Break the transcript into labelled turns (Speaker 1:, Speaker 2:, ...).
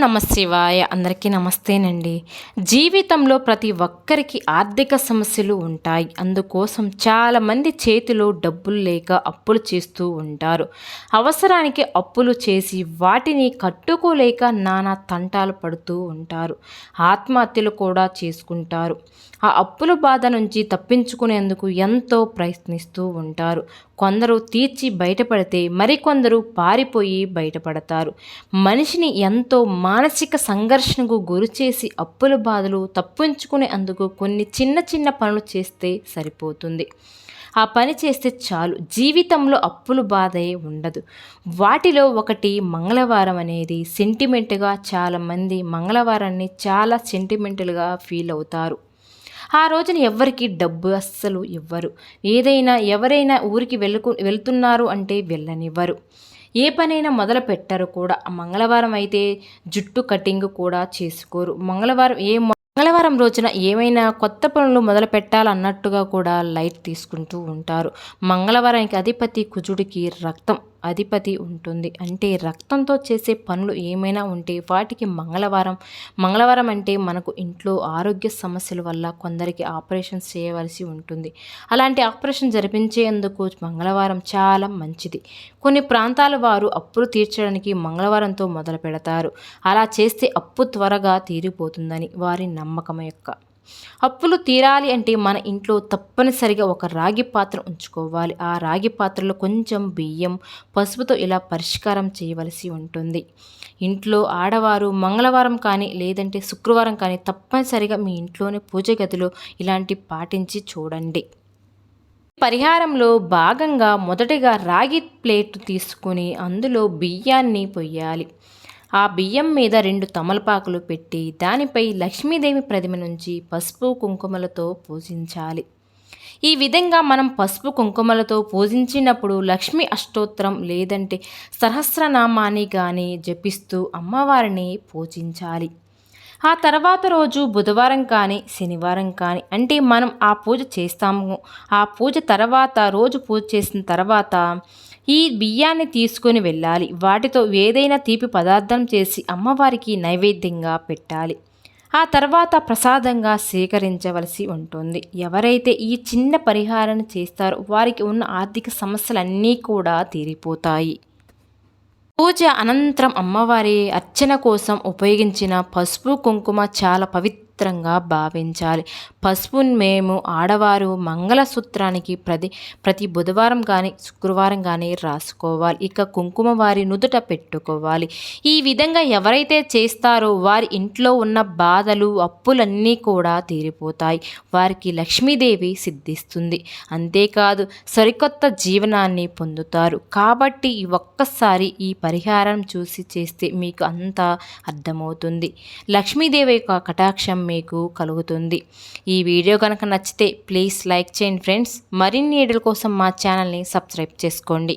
Speaker 1: నమ శివాయ అందరికీ నమస్తేనండి. జీవితంలో ప్రతి ఒక్కరికి ఆర్థిక సమస్యలు ఉంటాయి. అందుకోసం చాలామంది చేతిలో డబ్బులు లేక అప్పులు చేస్తూ ఉంటారు. అవసరానికి అప్పులు చేసి వాటిని కట్టుకోలేక నానా తంటాలు పడుతూ ఉంటారు. ఆత్మహత్యలు కూడా చేసుకుంటారు. ఆ అప్పుల బాధ నుంచి తప్పించుకునేందుకు ఎంతో ప్రయత్నిస్తూ ఉంటారు. కొందరు తీర్చి బయటపడితే మరికొందరు పారిపోయి బయటపడతారు. మనిషిని ఎంతో మానసిక సంఘర్షణకు గురిచేసి అప్పుల బాధలు తప్పించుకునే అందుకు కొన్ని చిన్న చిన్న పనులు చేస్తే సరిపోతుంది. ఆ పని చేస్తే చాలు. జీవితంలో అప్పులు బాధే ఉండదు. వాటిలో ఒకటి మంగళవారం అనేది సెంటిమెంట్గా చాలామంది మంగళవారాన్ని చాలా సెంటిమెంటల్గా ఫీల్ అవుతారు. ఆ రోజున ఎవ్వరికి డబ్బు అస్సలు ఇవ్వరు. ఏదైనా ఎవరైనా ఊరికి వెళ్ళకు వెళ్తున్నారు అంటే వెళ్ళనివ్వరు. ఏ పనైనా మొదలు పెట్టరు కూడా. మంగళవారం అయితే జుట్టు కటింగ్ కూడా చేసుకోరు. మంగళవారం ఏ మంగళవారం రోజున ఏమైనా కొత్త పనులు మొదలు పెట్టాలన్నట్టుగా కూడా లైట్ తీసుకుంటూ ఉంటారు. మంగళవారానికి అధిపతి కుజుడికి రక్తం. అధిపతి ఉంటుంది. అంటే రక్తంతో చేసే పనులు ఏమైనా ఉంటే వాటికి మంగళవారం. మంగళవారం అంటే మనకు ఇంట్లో ఆరోగ్య సమస్యల వల్ల కొందరికి ఆపరేషన్స్ చేయవలసి ఉంటుంది. అలాంటి ఆపరేషన్ జరిపించేందుకు మంగళవారం చాలా మంచిది. కొన్ని ప్రాంతాల వారు అప్పులు తీర్చడానికి మంగళవారంతో మొదలు పెడతారు అలా చేస్తే అప్పు త్వరగా తీరిపోతుందని వారి నమ్మకం యొక్క అప్పులు తీరాలి అంటే మన ఇంట్లో తప్పనిసరిగా ఒక రాగి పాత్ర ఉంచుకోవాలి. ఆ రాగి పాత్రలో కొంచెం బియ్యం పసుపుతో ఇలా పరిష్కారం చేయవలసి ఉంటుంది. ఇంట్లో ఆడవారు మంగళవారం కానీ లేదంటే శుక్రవారం కానీ తప్పనిసరిగా మీ ఇంట్లోనే పూజ గదిలో ఇలాంటి పాటించి చూడండి. పరిహారంలో భాగంగా మొదటిగా రాగి ప్లేట్ తీసుకుని అందులో బియ్యాన్ని పొయ్యాలి. ఆ బియ్యం మీద రెండు తమలపాకులు పెట్టి దానిపై లక్ష్మీదేవి ప్రతిమ నుంచి పసుపు కుంకుమలతో పూజించాలి. ఈ విధంగా మనం పసుపు కుంకుమలతో పూజించినప్పుడు లక్ష్మీ అష్టోత్తరం లేదంటే సహస్రనామాన్ని కానీ జపిస్తూ అమ్మవారిని పూజించాలి. ఆ తర్వాత రోజు బుధవారం కానీ శనివారం కానీ అంటే మనం ఆ పూజ చేస్తాము. ఆ పూజ తర్వాత రోజు పూజ చేసిన తర్వాత ఈ బియ్యాన్ని తీసుకొని వెళ్ళాలి. వాటితో ఏదైనా తీపి పదార్థం చేసి అమ్మవారికి నైవేద్యంగా పెట్టాలి. ఆ తర్వాత ప్రసాదంగా స్వీకరించవలసి ఉంటుంది. ఎవరైతే ఈ చిన్న పరిహారాన్ని చేస్తారో వారికి ఉన్న ఆర్థిక సమస్యలన్నీ కూడా తీరిపోతాయి. పూజ అనంతరం అమ్మవారి అర్చన కోసం ఉపయోగించిన పసుపు కుంకుమ చాలా పవిత్రంగా భావించాలి. పసుపును మేము ఆడవారు మంగళసూత్రానికి ప్రతి ప్రతి బుధవారం కానీ శుక్రవారం కానీ రాసుకోవాలి. ఇక కుంకుమ వారి నుదుట పెట్టుకోవాలి. ఈ విధంగా ఎవరైతే చేస్తారో వారి ఇంట్లో ఉన్న బాధలు అప్పులన్నీ కూడా తీరిపోతాయి. వారికి లక్ష్మీదేవి సిద్ధిస్తుంది. అంతేకాదు సరికొత్త జీవనాన్ని పొందుతారు. కాబట్టి ఒక్కసారి ఈ పరిహారం చూసి చేస్తే మీకు అంతా అర్థమవుతుంది. లక్ష్మీదేవి యొక్క కటాక్షం మీకు కలుగుతుంది. ఈ వీడియో కనుక నచ్చితే ప్లీజ్ లైక్ చేయండి ఫ్రెండ్స్. మరిన్ని వీడియోల కోసం మా ఛానల్ని సబ్స్క్రైబ్ చేసుకోండి.